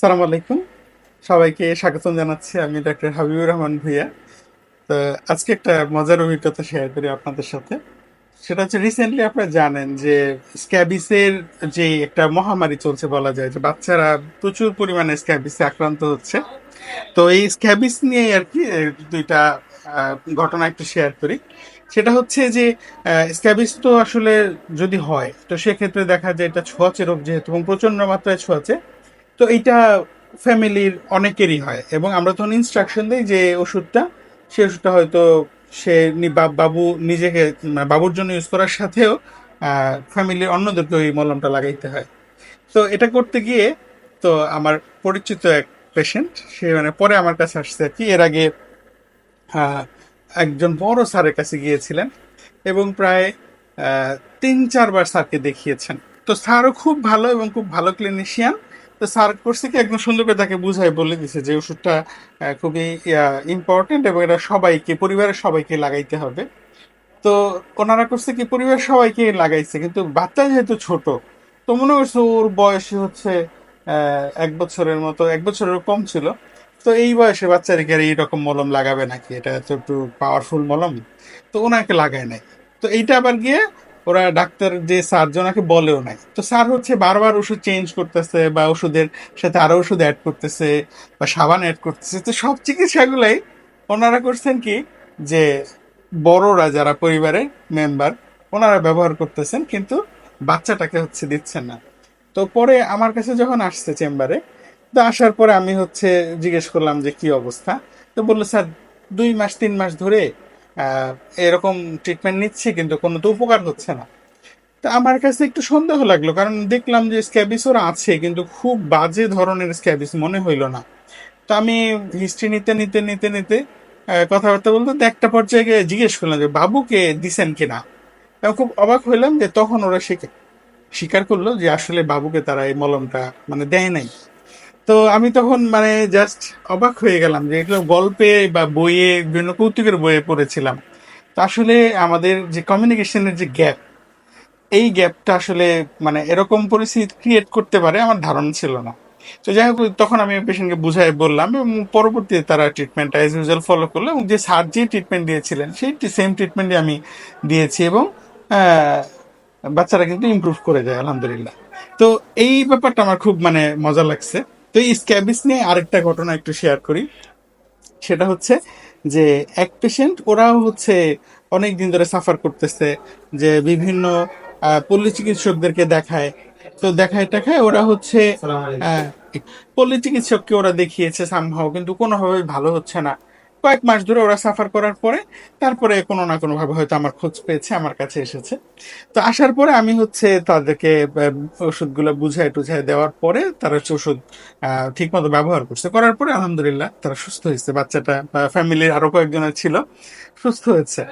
সালাম আলাইকুম। সবাইকে স্বাগতম জানাচ্ছি আমি ডক্টর হাবিবুর রহমান ভুইয়া। তো আজকে একটা মজার অভিজ্ঞতা শেয়ার করি আপনাদের সাথে। সেটা হচ্ছে রিসেন্টলি আপনারা জানেন যে স্ক্যাবিসের যে একটা মহামারী চলছে বলা যায় যে বাচ্চারা প্রচুর পরিমাণে স্ক্যাবিসে আক্রান্ত হচ্ছে। তো এই স্ক্যাবিস নিয়ে আর কি দুইটা ঘটনা একটু শেয়ার করি। সেটা হচ্ছে যে স্ক্যাবিস তো আসলে যদি হয়, তো সেক্ষেত্রে দেখা যায় এটা ছোঁয়াচে রোগ যেহেতু এবং প্রচণ্ড মাত্রায় ছোঁয়াচে। তো এইটা ফ্যামিলির অনেকেরই হয়। এবং আমরা তখন ইনস্ট্রাকশন দিই যে ওষুধটা, সে ওষুধটা হয়তো সে বাবু নিজেকে বাবুর জন্য ইউজ করার সাথেও ফ্যামিলির অন্যদেরকে ওই মলমটা লাগাইতে হয়। তো এটা করতে গিয়ে, তো আমার পরিচিত এক পেশেন্ট সে মানে পরে আমার কাছে আসছে আর কি। এর আগে একজন বড় স্যারের কাছে গিয়েছিলেন এবং প্রায় তিন চারবার স্যারকে দেখিয়েছেন। তো স্যারও খুব ভালো এবং খুব ভালো ক্লিনিশিয়ান তো স্যার করছে কি একদম সুন্দর করে তাকে বুঝাই বলে দিছে যে ওষুধটা খুবই ইম্পর্টেন্ট এবং এটা সবাইকে, পরিবারের সবাইকে লাগাইতে হবে। তো ওনারা করছে কি পরিবার সবাইকে লাগাইছে, কিন্তু বাচ্চা যেহেতু ছোট, তো মনে করছে ওর বয়স হচ্ছে এক বছরের মতো, এক বছরের কম ছিল। তো এই বয়সে বাচ্চাদেরকে আর এইরকম মলম লাগাবে নাকি? এটা তো একটু পাওয়ারফুল মলম। তো ওনাকে লাগায় নাই। তো এইটা আবার গিয়ে ওরা ডাক্তার যে সার্জন ওনাকে বলেও নাই। তো স্যার হচ্ছে বারবার ওষুধ চেঞ্জ করতেছে বা ওষুধের সাথে আরও ওষুধ অ্যাড করতেছে বা সাবান অ্যাড করতেছে। তো সব চিকিৎসাগুলাই ওনারা করছেন কি? যে বড়রা যারা পরিবারের মেম্বার ওনারা ব্যবহার করতেছেন কিন্তু বাচ্চাটাকে হচ্ছে দিচ্ছেন না। তো পরে আমার কাছে যখন আসছে চেম্বারে তো আসার পরে আমি হচ্ছে জিজ্ঞেস করলাম যে কি অবস্থা? তো বলল, স্যার, দুই মাস, তিন মাস ধরে এরকম ট্রিটমেন্ট নিচ্ছি, কিন্তু কোনো তো উপকার হচ্ছে না। তো আমার কাছে একটু সন্দেহ লাগল, কারণ দেখলাম যে স্ক্যাবিস ওরা আছে, কিন্তু খুব বাজে ধরনের স্ক্যাবিস মনে হইল না। তো আমি হিস্ট্রি নিতে নিতে নিতে নিতে কথাবার্তা বলতে একটা পর্যায়ে জিজ্ঞেস করলাম যে বাবুকে দিছেন কিনা? খুব অবাক হইলাম যে তখন ওরা স্বীকার স্বীকার করল যে আসলে বাবুকে তারা এই মলমটা মানে দেয় নাই। তো আমি তখন মানে জাস্ট অবাক হয়ে গেলাম যে এগুলো গল্পে বা বইয়ে বিভিন্ন কৌতুকের বইয়ে পড়েছিলাম। তো আসলে আমাদের যে কমিউনিকেশনের যে গ্যাপ এই গ্যাপটা আসলে মানে এরকম পরিস্থিতি ক্রিয়েট করতে পারে আমার ধারণা ছিল না। তো যাই হোক, তখন আমি পেশেন্টকে বুঝাই বললাম এবং পরবর্তীতে তারা ট্রিটমেন্ট অ্যাজ ইউজুয়াল ফলো করল এবং যে স্যার যে ট্রিটমেন্ট দিয়েছিলেন, সেই সেম ট্রিটমেন্টই আমি দিয়েছি এবং বাচ্চারা কিন্তু ইমপ্রুভ করে যায়, আলহামদুলিল্লাহ। তো এই ব্যাপারটা আমার খুব মানে মজা লাগছে। তো এই স্ক্যাবিস নিয়ে আরেকটা ঘটনা একটু শেয়ার করি। সেটা হচ্ছে যে এক পেশেন্ট ওরাও হচ্ছে অনেক দিন ধরে সাফার করতেছে যে বিভিন্ন পল্লী চিকিৎসকদেরকে দেখায়। তো দেখায় টাকায় ওরা হচ্ছে পল্লী চিকিৎসককে ওরা দেখিয়েছে সামহাও কিন্তু কোনোভাবেই ভালো হচ্ছে না। কয়েক মাস ধরে ওরা সাফার করার পরে, তারপরে কোনো না কোনো ভাবে হয়তো আমার খোঁজ পেয়েছে, আমার কাছে এসেছে। তো আসার পরে আমি হচ্ছে তাদেরকে ওষুধগুলো বুঝায় টুঝায় দেওয়ার পরে তারা হচ্ছে ওষুধ ঠিক মতো ব্যবহার করছে। করার পরে আলহামদুলিল্লাহ তারা সুস্থ হয়েছে। বাচ্চাটা ফ্যামিলির আরও কয়েকজনের ছিল, সুস্থ হয়েছে।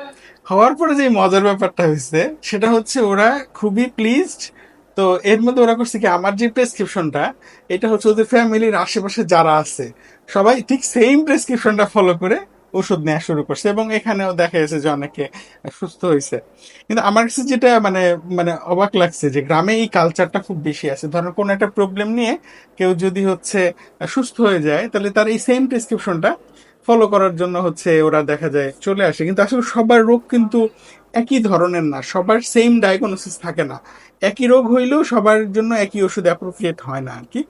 হওয়ার পরে যে মজার ব্যাপারটা হয়েছে, সেটা হচ্ছে ওরা খুবই প্লিজড তো এর মধ্যে ওরা করছে কি, আমার যে প্রেসক্রিপশনটা এটা হচ্ছে ওদের ফ্যামিলির আশেপাশে যারা আছে, সবাই ঠিক সেম প্রেসক্রিপশনটা ফলো করে ওষুধ নেওয়া শুরু করছে এবং এখানেও দেখা গেছে যে অনেকে সুস্থ হয়েছে। কিন্তু আমার কাছে যেটা মানে মানে অবাক লাগছে যে গ্রামে এই কালচারটা খুব বেশি আছে। ধরেন কোনো একটা প্রবলেম নিয়ে কেউ যদি হচ্ছে সুস্থ হয়ে যায়, তাহলে তার এই সেম প্রেসক্রিপশনটা ফলো করার জন্য হচ্ছে ওরা দেখা যায় চলে আসে। কিন্তু আসলে সবার রোগ কিন্তু একই ধরনের না, সবার সেম ডায়াগনোসিস থাকে না। একই রোগ হইলেও সবার জন্য একই ওষুধ অ্যাপ্রোপ্রিয়েট হয় না আর কি।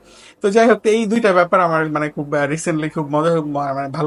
তো যাই হোক, এই দুইটা ব্যাপার আমার মানে খুব রিসেন্টলি খুব মজা মানে ভালো